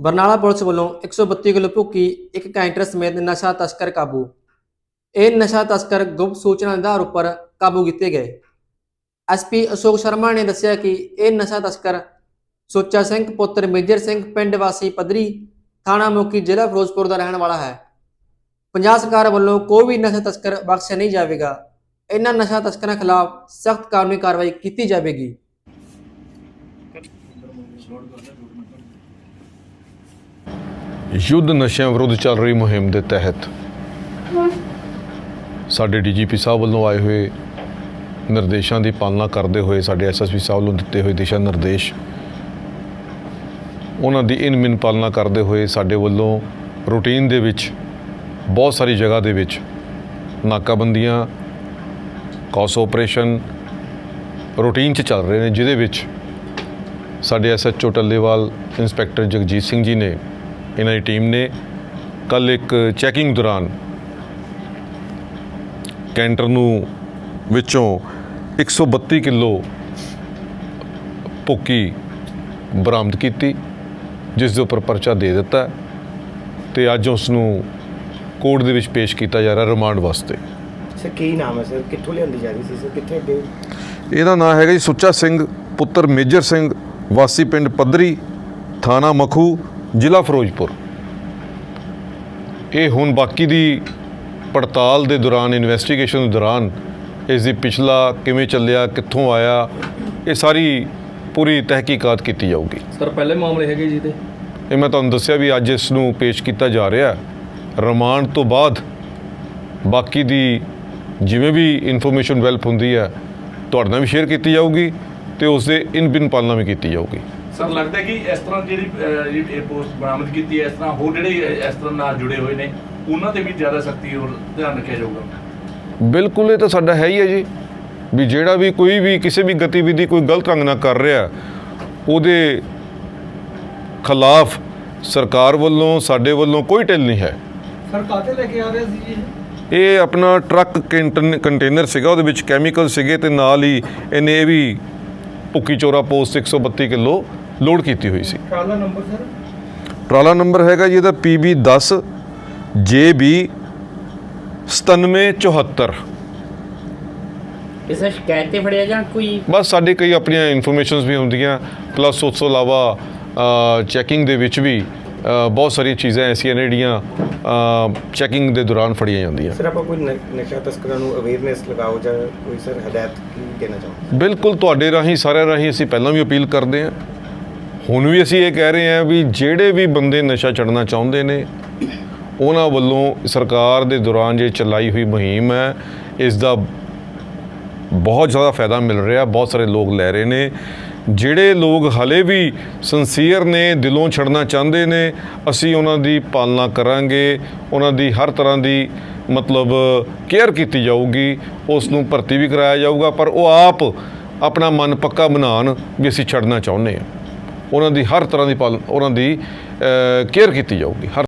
Barnala police ਵੱਲੋਂ 132 kilo ਭੁੱਕੀ, ਇੱਕ ਕੈਂਟਰ ਸਮੇਤ ਨਸ਼ਾ ਤਸਕਰ ਕਾਬੂ। ਇਹ ਨਸ਼ਾ ਤਸਕਰ ਗੁਪਤ ਸੂਚਨਾ ਦੇ ਆਧਾਰ ਉੱਪਰ ਕਾਬੂ ਕੀਤੇ ਗਏ। ਐਸਪੀ ਅਸ਼ੋਕ ਸ਼ਰਮਾ ਨੇ ਦੱਸਿਆ ਕਿ ਇਹ ਨਸ਼ਾ ਤਸਕਰ ਸੁੱਚਾ ਸਿੰਘ, ਪੁੱਤਰ ਮੇਜਰ ਸਿੰਘ, ਪਿੰਡ ਵਾਸੀ ਪਦਰੀ ਥਾਣਾ ਮੋਕੀ, ਜ਼ਿਲ੍ਹਾ ਫਿਰੋਜ਼ਪੁਰ ਦਾ ਰਹਿਣ ਵਾਲਾ ਹੈ। ਪੰਜਾਬ ਸਰਕਾਰ ਵੱਲੋਂ ਕੋਈ ਵੀ ਨਸ਼ਾ ਤਸਕਰ ਬਖਸ਼ਿਆ ਨਹੀਂ ਜਾਵੇਗਾ। ਇਹਨਾਂ ਨਸ਼ਾ ਤਸਕਰਾਂ ਖਿਲਾਫ ਸਖਤ ਕਾਨੂੰਨੀ ਕਾਰਵਾਈ ਕੀਤੀ ਜਾਵੇਗੀ। ਯੁੱਧ ਨਸ਼ਿਆਂ ਵਿਰੁੱਧ ਚੱਲ ਰਹੀ ਮੁਹਿੰਮ ਦੇ ਤਹਿਤ। ਸਾਡੇ ਡੀਜੀਪੀ ਸਾਹਿਬ ਵੱਲੋਂ ਆਏ ਹੋਏ ਨਿਰਦੇਸ਼ਾਂ ਦੀ ਪਾਲਣਾ ਕਰਦੇ ਹੋਏ ਸਾਡੇ ਐਸਐਸਪੀ ਸਾਹਿਬ ਵੱਲੋਂ ਦਿੱਤੇ ਹੋਏ ਦਿਸ਼ਾ ਨਿਰਦੇਸ਼, ਉਹਨਾਂ ਦੀ ਇਨ ਮਿਨ ਪਾਲਣਾ ਕਰਦੇ ਹੋਏ ਸਾਡੇ ਵੱਲੋਂ ਰੂਟੀਨ ਦੇ ਵਿੱਚ, ਬਹੁਤ ਸਾਰੀ ਜਗ੍ਹਾ ਦੇ ਵਿੱਚ ਨਾਕਾਬੰਦੀਆਂ, ਕੌਸ ਆਪਰੇਸ਼ਨ ਰੂਟੀਨ 'ਚ ਚੱਲ ਰਹੇ ਨੇ, ਜਿਹਦੇ ਵਿੱਚ ਸਾਡੇ ਐਸਐਚਓ ਟੱਲੇਵਾਲ, ਇੰਸਪੈਕਟਰ ਜਗਜੀਤ ਸਿੰਘ ਜੀ ਨੇ ਇਹਨਾਂ ਦੀ ਟੀਮ ਨੇ ਕੱਲ ਇੱਕ ਚੈਕਿੰਗ ਦੌਰਾਨ ਕੈਂਟਰ ਨੂੰ ਵਿੱਚੋਂ 132 ਕਿਲੋ ਭੁੱਕੀ ਬਰਾਮਦ ਕੀਤੀ ਜਿਸ ਦੇ ਉੱਪਰ ਪਰਚਾ ਦੇ ਦਿੱਤਾ ਤੇ ਅੱਜ ਉਸ ਨੂੰ ਕੋਰਟ ਦੇ ਵਿੱਚ ਪੇਸ਼ ਕੀਤਾ ਜਾ ਰਿਹਾ ਰਿਮਾਂਡ ਵਾਸਤੇ। ਸਰ ਕੀ ਨਾਮ ਹੈ ਸਰ? ਕਿੱਥੋਂ ਲਿਆਂਦੀ ਜਾ ਰਹੀ ਸੀ ਸਰ? ਕਿੱਥੇ ਅੱਗੇ ਇਹਦਾ ਨਾਮ ਹੈਗਾ ਜੀ ਸੁੱਚਾ ਸਿੰਘ ਪੁੱਤਰ ਮੇਜਰ ਸਿੰਘ ਵਾਸੀ ਪਿੰਡ ਪੱਧਰੀ ਥਾਣਾ ਮਖੂ ਜ਼ਿਲ੍ਹਾ ਫਿਰੋਜ਼ਪੁਰ। ਇਹ ਹੁਣ ਬਾਕੀ ਦੀ ਪੜਤਾਲ ਦੇ ਦੌਰਾਨ ਇਨਵੈਸਟੀਗੇਸ਼ਨ ਦੇ ਦੌਰਾਨ ਇਸ ਦੀ ਪਿਛਲਾ ਕਿਵੇਂ ਚੱਲਿਆ ਕਿੱਥੋਂ ਆਇਆ ਇਹ ਸਾਰੀ ਪੂਰੀ ਤਹਿਕੀਕਾਤ ਕੀਤੀ ਜਾਊਗੀ। ਸਰ ਪਹਿਲੇ ਮਾਮਲੇ ਹੈਗੇ ਜੀ ਤੇ ਇਹ ਮੈਂ ਤੁਹਾਨੂੰ ਦੱਸਿਆ ਵੀ ਅੱਜ ਇਸ ਨੂੰ ਪੇਸ਼ ਕੀਤਾ ਜਾ ਰਿਹਾ ਰਿਮਾਂਡ ਤੋਂ ਬਾਅਦ ਬਾਕੀ ਦੀ ਜਿਵੇਂ ਵੀ ਇਨਫੋਰਮੇਸ਼ਨ ਡਿਵੈਲਪ ਹੁੰਦੀ ਹੈ ਤੁਹਾਡੇ ਨਾਲ ਵੀ ਸ਼ੇਅਰ ਕੀਤੀ ਜਾਊਗੀ ਤੇ ਉਸ ਦੇ ਇਨ ਬਿਨ ਪਾਲਣਾ ਵੀ ਕੀਤੀ ਜਾਊਗੀ। ਸਰ ਲੱਗਦਾ ਹੈ ਕਿ ਇਸ ਤਰ੍ਹਾਂ ਜਿਹੜੀ ਇਹ ਪੋਸਟ ਬਰਾਮਦ ਕੀਤੀ ਹੈ ਇਸ ਤਰ੍ਹਾਂ ਹੋਰ ਜਿਹੜੇ ਇਸ ਤਰ੍ਹਾਂ ਨਾਲ ਜੁੜੇ ਹੋਏ ਨੇ ਉਹਨਾਂ ਤੇ ਵੀ ਜ਼ਿਆਦਾ ਸਖਤੀ ਔਰ ਧਿਆਨ ਰੱਖਿਆ ਜਾਊਗਾ। ਬਿਲਕੁਲ ਇਹ ਤਾਂ ਸਾਡਾ ਹੈ ਹੀ ਹੈ ਜੀ। ਵੀ ਜਿਹੜਾ ਵੀ ਕੋਈ ਵੀ ਕਿਸੇ ਵੀ ਗਤੀਵਿਧੀ ਕੋਈ ਗਲਤ ਢੰਗ ਨਾਲ ਕਰ ਰਿਹਾ ਉਹਦੇ ਖਿਲਾਫ ਸਰਕਾਰ ਵੱਲੋਂ ਸਾਡੇ ਵੱਲੋਂ ਕੋਈ ਢਿੱਲ ਨਹੀਂ ਹੈ। ਸਰ ਕਾਤੇ ਲੈ ਕੇ ਆ ਰਹੇ ਸੀ ਜੀ ਇਹ? ਆਪਣਾ ਟਰੱਕ ਕੰਟੇਨ- ਕੰਟੇਨਰ ਸੀਗਾ ਉਹਦੇ ਵਿੱਚ ਕੈਮੀਕਲ ਸੀਗੇ ਤੇ ਨਾਲ ਹੀ ਇਹਨੇ ਇਹ ਵੀ ਭੁੱਕੀ ਚੋਰਾ ਪੋਸਟ 132 ਕਿਲੋ ਲੋਡ ਕੀਤੀ ਹੋਈ ਸੀ। ਟਰਾਲਾ ਨੰਬਰ ਸਰ? ਟਰਾਲਾ ਨੰਬਰ ਹੈਗਾ ਜੀ ਇਹਦਾ PB 10 JB 9774 ਇਸ ਸ਼ਿਕਾਇਤ ਤੇ ਫੜਿਆ ਜਾਂ ਕੋਈ ਬਸ ਸਾਡੇ ਕਈ ਆਪਣੀਆਂ ਇਨਫੋਰਮੇਸ਼ਨਸ ਵੀ ਹੁੰਦੀਆਂ ਪਲੱਸ ਉਸ ਤੋਂ ਇਲਾਵਾ ਚੈਕਿੰਗ ਦੇ ਵਿੱਚ ਵੀ ਬਹੁਤ ਸਾਰੀਆਂ ਚੀਜ਼ਾਂ ਐਸੀਆਂ ਨੇ ਜਿਹੜੀਆਂ ਚੈਕਿੰਗ ਦੇ ਦੌਰਾਨ ਫੜੀਆਂ ਜਾਂਦੀਆਂ। ਸਰ ਆਪਾਂ ਕੋਈ ਨਸ਼ਾ ਤਸਕਰਾਂ ਨੂੰ ਅਵੇਅਰਨੈਸ ਲਗਾਓ ਜਾਂ ਕੋਈ ਸਰ ਹਦਾਇਤ ਕੀ ਦੇਣਾ ਚਾਹੋ ਬਿਲਕੁਲ ਤੁਹਾਡੇ ਰਾਹੀਂ ਸਾਰਿਆਂ ਰਾਹੀਂ ਅਸੀਂ ਪਹਿਲਾਂ ਵੀ ਅਪੀਲ ਕਰਦੇ ਹਾਂ। ਹੁਣ ਵੀ ਅਸੀਂ ਇਹ ਕਹਿ ਰਹੇ ਹਾਂ ਵੀ ਜਿਹੜੇ ਵੀ ਬੰਦੇ ਨਸ਼ਾ ਛੱਡਣਾ ਚਾਹੁੰਦੇ ਨੇ, ਉਹਨਾਂ ਵੱਲੋਂ ਸਰਕਾਰ ਦੇ ਦੌਰਾਨ ਜੇ ਚਲਾਈ ਹੋਈ ਮੁਹਿੰਮ ਹੈ, ਇਸ ਦਾ ਬਹੁਤ ਜ਼ਿਆਦਾ ਫਾਇਦਾ ਮਿਲ ਰਿਹਾ, ਬਹੁਤ ਸਾਰੇ ਲੋਕ ਲੈ ਰਹੇ ਨੇ। ਜਿਹੜੇ ਲੋਕ ਹਲੇ ਵੀ ਸੰਸੀਅਰ ਨੇ, ਦਿਲੋਂ ਛੱਡਣਾ ਚਾਹੁੰਦੇ ਨੇ, ਅਸੀਂ ਉਹਨਾਂ ਦੀ ਪਾਲਣਾ ਕਰਾਂਗੇ। ਉਹਨਾਂ ਦੀ ਹਰ ਤਰ੍ਹਾਂ ਦੀ ਮਤਲਬ ਕੇਅਰ ਕੀਤੀ ਜਾਊਗੀ, ਉਸ ਨੂੰ ਭਰਤੀ ਵੀ ਕਰਾਇਆ ਜਾਊਗਾ, ਪਰ ਉਹ ਆਪ ਆਪਣਾ ਮਨ ਪੱਕਾ ਬਣਾਉਣ ਵੀ ਅਸੀਂ ਛੱਡਣਾ ਚਾਹੁੰਦੇ ਹਾਂ। ਉਹਨਾਂ ਦੀ ਹਰ ਤਰ੍ਹਾਂ ਦੀ ਪਾਲ ਉਹਨਾਂ ਦੀ ਕੇਅਰ ਕੀਤੀ ਜਾਊਗੀ ਹਰ